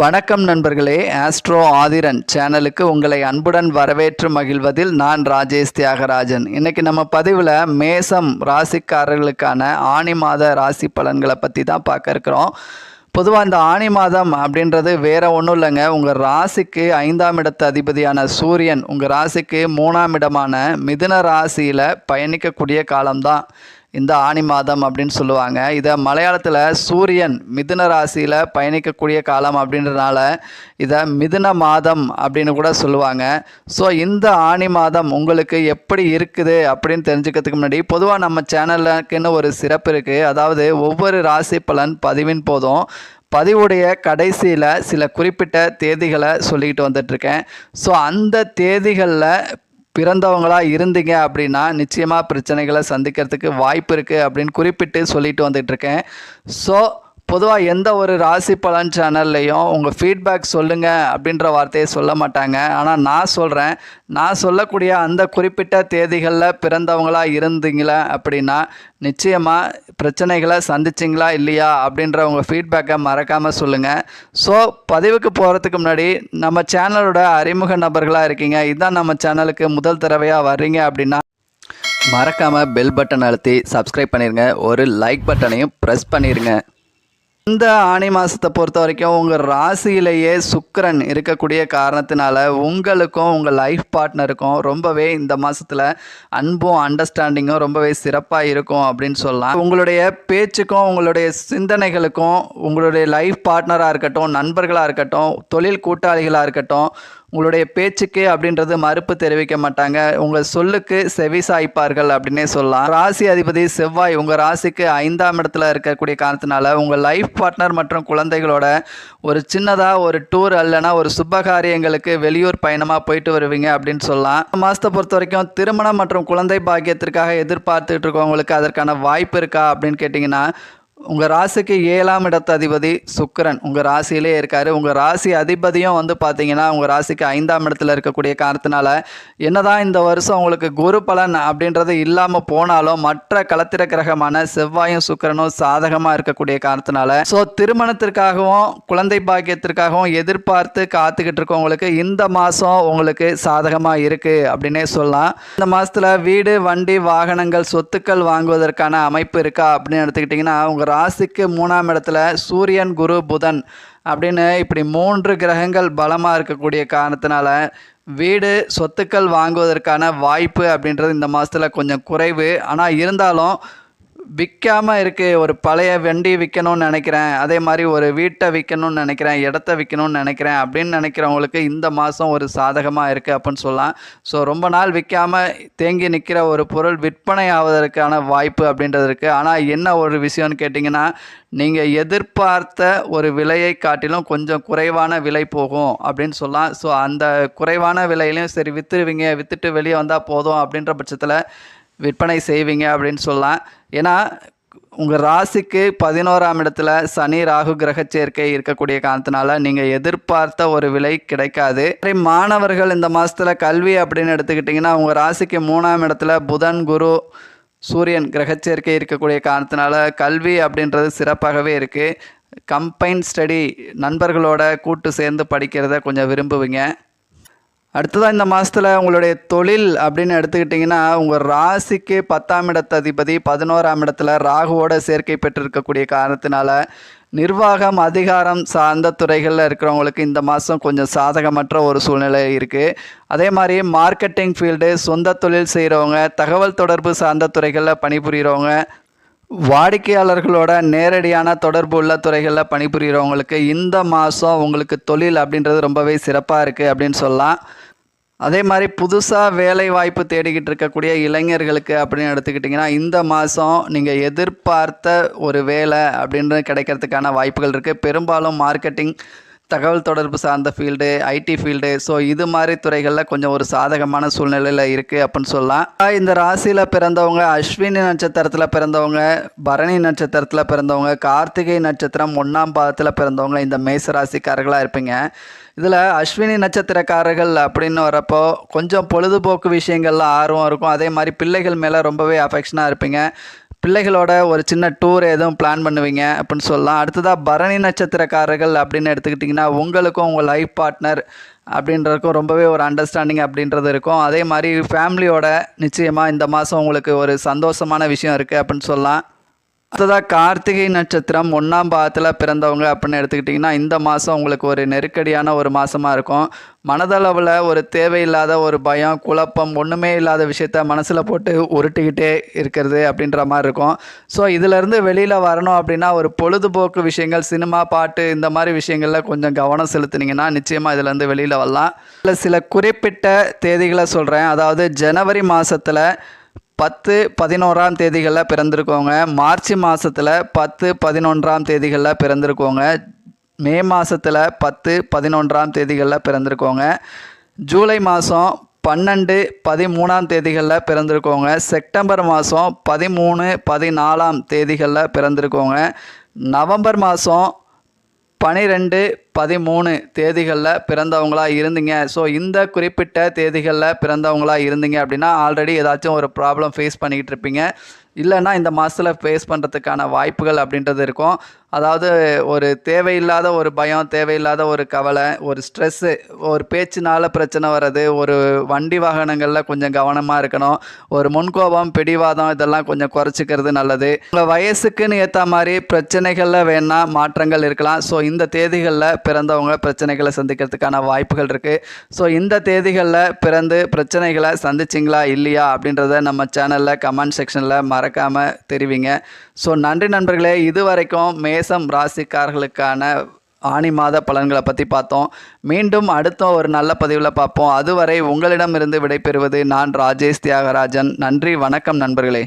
வணக்கம் நண்பர்களே ஆஸ்ட்ரோ ஆதிரன் சேனலுக்கு உங்களை அன்புடன் வரவேற்று மகிழ்வதில் நான் ராஜேஷ் தியாகராஜன். இன்னைக்கு நம்ம பதிவில் மேசம் ராசிக்காரர்களுக்கான ஆணி மாத ராசி பலன்களை பற்றி தான் பார்க்க இருக்கிறோம். பொதுவாக இந்த ஆணி மாதம் அப்படின்றது வேற ஒன்றும் இல்லைங்க. உங்கள் ராசிக்கு ஐந்தாம் இடத்து அதிபதியான சூரியன் உங்கள் ராசிக்கு மூணாம் இடமான மிதுன ராசியில் பயணிக்கக்கூடிய காலம்தான். இந்த ஆணி மாதம் அப்படின்னு சொல்லுவாங்க. இதை மலையாளத்தில் சூரியன் மிதுன ராசியில் பயணிக்கக்கூடிய காலம் அப்படின்றனால இதை மிதுன மாதம் அப்படின்னு கூட சொல்லுவாங்க. ஸோ இந்த ஆணி மாதம் உங்களுக்கு எப்படி இருக்குது அப்படின்னு தெரிஞ்சுக்கிறதுக்கு முன்னாடி பொதுவாக நம்ம சேனலுக்குன்னு ஒரு சிறப்பு இருக்குது அதாவது ஒவ்வொரு ராசி பலன் பதிவின் போதும் பதிவுடைய கடைசியில் சில குறிப்பிட்ட தேதிகளை சொல்லிக்கிட்டு வந்துட்டுருக்கேன் ஸோ அந்த தேதிகளில் பிறந்தவங்களாக இருந்தீங்க அப்படின்னா நிச்சயமாக பிரச்சனைகளை சந்திக்கிறதுக்கு வாய்ப்பு இருக்குது அப்படின்னு குறிப்பிட்டு சொல்லிட்டு வந்துட்டுருக்கேன் ஸோ பொதுவாக எந்த ஒரு ராசி பலன் சேனல்லையும் உங்கள் ஃபீட்பேக் சொல்லுங்கள் அப்படின்ற வார்த்தையை சொல்ல மாட்டாங்க. ஆனால் நான் சொல்கிறேன் நான் சொல்லக்கூடிய அந்த குறிப்பிட்ட தேதிகளில் பிறந்தவங்களாக இருந்தீங்களா அப்படின்னா நிச்சயமாக பிரச்சனைகளை சந்திச்சிங்களா இல்லையா அப்படின்ற உங்கள் ஃபீட்பேக்கை மறக்காமல் சொல்லுங்கள் ஸோ பதிவுக்கு போகிறதுக்கு முன்னாடி நம்ம சேனலோட அறிமுக நபர்களாக இருக்கீங்க. இதுதான் நம்ம சேனலுக்கு முதல் தடவையாக வர்றீங்க அப்படின்னா மறக்காமல் பெல் பட்டன் அழுத்தி சப்ஸ்கிரைப் பண்ணிடுங்க ஒரு லைக் பட்டனையும் ப்ரெஸ் பண்ணிடுங்க இந்த ஆணி மாதத்தை பொறுத்த வரைக்கும் உங்கள் ராசியிலேயே சுக்கரன் இருக்கக்கூடிய காரணத்தினால உங்களுக்கும் உங்கள் லைஃப் பார்ட்னருக்கும் ரொம்பவே இந்த மாதத்தில் அன்பும் அண்டர்ஸ்டாண்டிங்கும் ரொம்பவே சிறப்பாக இருக்கும் அப்படின்னு சொல்லலாம். உங்களுடைய பேச்சுக்கும் உங்களுடைய சிந்தனைகளுக்கும் உங்களுடைய லைஃப் பார்ட்னராக இருக்கட்டும் நண்பர்களாக இருக்கட்டும் தொழில் கூட்டாளிகளாக இருக்கட்டும் உங்களுடைய பேச்சுக்கு அப்படின்றது மறுப்பு தெரிவிக்க மாட்டாங்க. உங்கள் சொல்லுக்கு செவி சாய்ப்பார்கள் அப்படின்னே சொல்லலாம். ராசி அதிபதி செவ்வாய் உங்கள் ராசிக்கு ஐந்தாம் இடத்துல இருக்கக்கூடிய காரணத்தினால உங்கள் லைஃப் பார்ட்னர் மற்றும் குழந்தைகளோட ஒரு சின்னதாக ஒரு டூர் அல்லனா ஒரு சுபகாரியங்களுக்கு வெளியூர் பயணமாக போயிட்டு வருவீங்க அப்படின்னு சொல்லலாம். மாதத்தை பொறுத்த வரைக்கும் திருமணம் மற்றும் குழந்தை பாக்கியத்திற்காக எதிர்பார்த்துட்டு இருக்கவங்களுக்கு அதற்கான வாய்ப்பு இருக்கா அப்படின்னு கேட்டிங்கன்னா உங்கள் ராசிக்கு ஏழாம் இடத்து அதிபதி சுக்கிரன் உங்கள் ராசியிலே இருக்கார். உங்கள் ராசி அதிபதியும் வந்து பார்த்தீங்கன்னா உங்கள் ராசிக்கு ஐந்தாம் இடத்துல இருக்கக்கூடிய காரணத்தினால என்னதான் இந்த வருஷம் உங்களுக்கு குரு பலன் அப்படின்றது இல்லாமல் போனாலும் மற்ற களத்திர கிரகமான செவ்வாயும் சுக்கிரனும் சாதகமாக இருக்கக்கூடிய காரணத்தினால. ஸோ திருமணத்திற்காகவும் குழந்தை பாக்கியத்திற்காகவும் எதிர்பார்த்து காத்துக்கிட்டு இருக்கவங்களுக்கு இந்த மாதம் உங்களுக்கு சாதகமாக இருக்குது அப்படின்னே சொல்லலாம். இந்த மாதத்தில் வீடு வண்டி வாகனங்கள் சொத்துக்கள் வாங்குவதற்கான அமைப்பு இருக்கா அப்படின்னு எடுத்துக்கிட்டிங்கன்னா உங்கள் ராசிக்கு மூணாம் இடத்துல சூரியன் குரு புதன் அப்படின்னு இப்படி மூன்று கிரகங்கள் பலமாக இருக்கக்கூடிய காரணத்தினால வீடு சொத்துக்கள் வாங்குவதற்கான வாய்ப்பு அப்படின்றது இந்த மாதத்தில் கொஞ்சம் குறைவு. ஆனால் இருந்தாலும் விற்காமல் இருக்குது ஒரு பழைய வண்டி விற்கணும்னு நினைக்கிறேன். அதே மாதிரி ஒரு வீட்டை விற்கணும்னு நினைக்கிறேன். இடத்த விற்கணும்னு நினைக்கிறேன். அப்படின்னு நினைக்கிறவங்களுக்கு இந்த மாதம் ஒரு சாதகமாக இருக்குது அப்படின்னு சொல்லலாம். ஸோ ரொம்ப நாள் விற்காமல் தேங்கி நிற்கிற ஒரு பொருள் விற்பனை ஆவதற்கான வாய்ப்பு அப்படின்றது இருக்குது ஆனால் என்ன ஒரு விஷயம்னு கேட்டிங்கன்னா நீங்கள் எதிர்பார்த்த ஒரு விலையை காட்டிலும் கொஞ்சம் குறைவான விலை போகும் அப்படின்னு சொல்லலாம். ஸோ அந்த குறைவான விலையிலையும் சரி விற்றுருவீங்க விற்றுட்டு வெளியே வந்தால் போதும் அப்படின்ற பட்சத்தில் விற்பனை செய்வீங்க அப்படின்னு சொல்லலாம். ஏன்னா உங்கள் ராசிக்கு பதினோராம் இடத்துல சனி ராகு கிரக சேர்க்கை இருக்கக்கூடிய காரணத்தினால நீங்கள் எதிர்பார்த்த ஒரு விலை கிடைக்காது. மாணவர்கள் இந்த மாதத்தில் கல்வி அப்படின்னு எடுத்துக்கிட்டிங்கன்னா உங்கள் ராசிக்கு மூணாம் இடத்துல புதன் குரு சூரியன் கிரகச்சேர்க்கை இருக்கக்கூடிய காரணத்தினால கல்வி அப்படின்றது சிறப்பாகவே இருக்குது கம்பைன் ஸ்டடி நண்பர்களோட கூட்டு சேர்ந்து படிக்கிறத கொஞ்சம் விரும்புவீங்க. அடுத்ததாக இந்த மாதத்தில் உங்களுடைய தொழில் அப்படின்னு எடுத்துக்கிட்டிங்கன்னா உங்கள் ராசிக்கு பத்தாம் இடத்த அதிபதி பதினோராம் இடத்துல ராகுவோட சேர்க்கை பெற்றிருக்கக்கூடிய காரணத்தினால நிர்வாகம் அதிகாரம் சார்ந்த துறைகளில் இருக்கிறவங்களுக்கு இந்த மாதம் கொஞ்சம் சாதகமற்ற ஒரு சூழ்நிலை இருக்குது அதே மாதிரி மார்க்கெட்டிங் ஃபீல்டு சொந்த தொழில் செய்கிறவங்க தகவல் தொடர்பு சார்ந்த துறைகளில் பணிபுரிகிறவங்க வாடிக்கையாளர்களோட நேரடியான தொடர்பு உள்ள துறைகளில் பணிபுரிகிறவங்களுக்கு இந்த மாதம் உங்களுக்கு தொழில் அப்படின்றது ரொம்பவே சிறப்பாக இருக்குது அப்படின்னு சொல்லலாம். அதே மாதிரி புதுசாக வேலை வாய்ப்பு தேடிக்கிட்டு இருக்கக்கூடிய இளைஞர்களுக்கு அப்படின்னு எடுத்துக்கிட்டிங்கன்னா இந்த மாதம் நீங்கள் எதிர்பார்த்த ஒரு வேலை அப்படின்றது கிடைக்கிறதுக்கான வாய்ப்புகள் இருக்குது பெரும்பாலும் மார்க்கெட்டிங் தகவல் தொடர்பு சார்ந்த ஃபீல்டு ஐடி ஃபீல்டு ஸோ இது மாதிரி துறைகளில் கொஞ்சம் ஒரு சாதகமான சூழ்நிலையில் இருக்குது அப்படின்னு சொல்லலாம். இந்த ராசியில் பிறந்தவங்க அஸ்வினி நட்சத்திரத்தில் பிறந்தவங்க பரணி நட்சத்திரத்தில் பிறந்தவங்க கார்த்திகை நட்சத்திரம் ஒன்றாம் பாதத்தில் பிறந்தவங்க இந்த மேச ராசிக்காரர்களாக இருப்பீங்க. இதில் அஸ்வினி நட்சத்திரக்காரர்கள் அப்படின்னு வரப்போ கொஞ்சம் பொழுதுபோக்கு விஷயங்கள்லாம் ஆர்வம் இருக்கும். அதே மாதிரி பிள்ளைகள் மேலே ரொம்பவே அஃபெக்ஷனாக இருப்பீங்க. பிள்ளைகளோட ஒரு சின்ன டூர் எதுவும் பிளான் பண்ணுவீங்க அப்படின்னு சொல்லலாம். அடுத்ததாக பரணி நட்சத்திரக்காரர்கள் அப்படின்னு எடுத்துக்கிட்டிங்கன்னா உங்களுக்கும் உங்கள் லைஃப் பார்ட்னர் அப்படின்றதுக்கும் ரொம்பவே ஒரு அண்டர்ஸ்டாண்டிங் அப்படின்றது இருக்கும். அதே மாதிரி ஃபேமிலியோட நிச்சயமாக இந்த மாதம் உங்களுக்கு ஒரு சந்தோஷமான விஷயம் இருக்குது அப்படின்னு சொல்லலாம். அடுத்ததாக கார்த்திகை நட்சத்திரம் ஒன்றாம் பாதத்தில் பிறந்தவங்க அப்படின்னு எடுத்துக்கிட்டிங்கன்னா இந்த மாதம் உங்களுக்கு ஒரு நெருக்கடியான ஒரு மாதமாக இருக்கும். மனதளவில் ஒரு தேவையில்லாத ஒரு பயம் குழப்பம் ஒன்றுமே இல்லாத விஷயத்த மனசில் போட்டு உருட்டிக்கிட்டே இருக்கிறது அப்படின்ற மாதிரி இருக்கும். ஸோ இதிலேருந்து வெளியில் வரணும் அப்படின்னா ஒரு பொழுதுபோக்கு விஷயங்கள் சினிமா பாட்டு இந்த மாதிரி விஷயங்களில் கொஞ்சம் கவனம் செலுத்துனீங்கன்னா நிச்சயமாக இதிலேருந்து வெளியில் வரலாம். இல்லை சில குறிப்பிட்ட தேதிகளை சொல்கிறேன் அதாவது ஜனவரி மாதத்தில் பத்து பதினோராம் தேதிகளில் பிறந்திருக்கோங்க. மார்ச் மாதத்தில் பத்து பதினொன்றாம் தேதிகளில் பிறந்திருக்கோங்க. மே மாதத்தில் பத்து பதினொன்றாம் தேதிகளில் பிறந்திருக்கோங்க. ஜூலை மாதம் பன்னெண்டு பதிமூணாம் தேதிகளில் பிறந்திருக்கோங்க. செப்டம்பர் மாதம் பதிமூணு பதினாலாம் தேதிகளில் பிறந்திருக்கோங்க. நவம்பர் மாதம் பனிரெண்டு பதிமூணு தேதிகளில் பிறந்தவங்களாக இருந்தீங்க. ஸோ இந்த குறிப்பிட்ட தேதிகளில் பிறந்தவங்களாக இருந்தீங்க அப்படின்னா ஆல்ரெடி ஏதாச்சும் ஒரு ப்ராப்ளம் ஃபேஸ் பண்ணிக்கிட்டு இருப்பீங்க. இல்லைன்னா இந்த மாதத்தில் ஃபேஸ் பண்ணுறதுக்கான வாய்ப்புகள் அப்படின்றது இருக்கும். அதாவது ஒரு தேவையில்லாத ஒரு பயம் தேவையில்லாத ஒரு கவலை ஒரு ஸ்ட்ரெஸ்ஸு ஒரு பேச்சுனால பிரச்சனை வர்றது ஒரு வண்டி வாகனங்களில் கொஞ்சம் கவனமாக இருக்கணும். ஒரு முன்கோபம் பிடிவாதம் இதெல்லாம் கொஞ்சம் குறைச்சிக்கிறது நல்லது. உங்கள் வயசுக்குன்னு ஏற்ற மாதிரி பிரச்சனைகளில் வேணால் மாற்றங்கள் இருக்கலாம். ஸோ இந்த தேதிகளில் பிறந்தவங்க பிரச்சனைகளை சந்திக்கிறதுக்கான வாய்ப்புகள் இருக்குது ஸோ இந்த தேதிகளில் பிறந்து பிரச்சனைகளை சந்திச்சிங்களா இல்லையா அப்படின்றத நம்ம சேனலில் கமெண்ட் செக்ஷனில் மறக்காமல் தெரிவிங்க. ஸோ நன்றி நண்பர்களே. இது வரைக்கும் மேசம் ராசிக்காரர்களுக்கான ஆணி மாத பலன்களை பற்றி பார்த்தோம். மீண்டும் அடுத்த ஒரு நல்ல பதிவில் பார்ப்போம். அதுவரை உங்களிடமிருந்து விடைபெறுவது நான் ராஜேஷ் தியாகராஜன். நன்றி வணக்கம் நண்பர்களே.